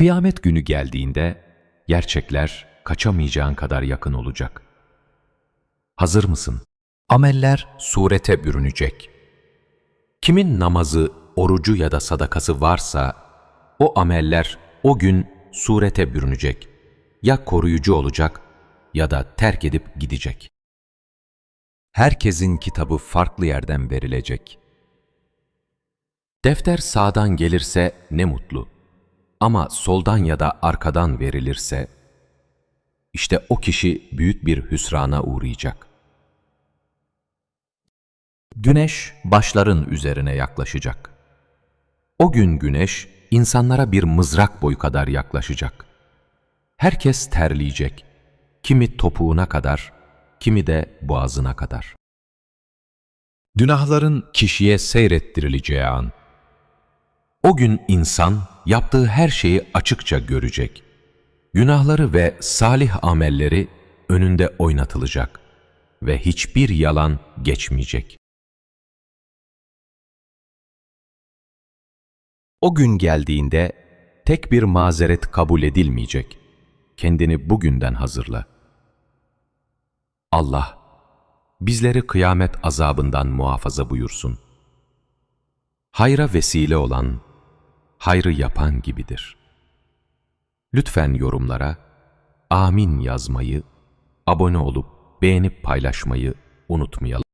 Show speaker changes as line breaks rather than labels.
Kıyamet günü geldiğinde gerçekler kaçamayacağın kadar yakın olacak. Hazır mısın? Ameller surete bürünecek. Kimin namazı, orucu ya da sadakası varsa o ameller o gün surete bürünecek. Ya koruyucu olacak ya da terk edip gidecek. Herkesin kitabı farklı yerden verilecek. Defter sağdan gelirse ne mutlu. Ama soldan ya da arkadan verilirse, işte o kişi büyük bir hüsrana uğrayacak. Güneş başların üzerine yaklaşacak. O gün güneş insanlara bir mızrak boyu kadar yaklaşacak. Herkes terleyecek. Kimi topuğuna kadar, kimi de boğazına kadar. Günahların kişiye seyrettirileceği an. O gün insan yaptığı her şeyi açıkça görecek. Günahları ve salih amelleri önünde oynatılacak ve hiçbir yalan geçmeyecek. O gün geldiğinde tek bir mazeret kabul edilmeyecek. Kendini bugünden hazırla. Allah, bizleri kıyamet azabından muhafaza buyursun. Hayra vesile olan, hayrı yapan gibidir. Lütfen yorumlara amin yazmayı, abone olup beğenip paylaşmayı unutmayalım.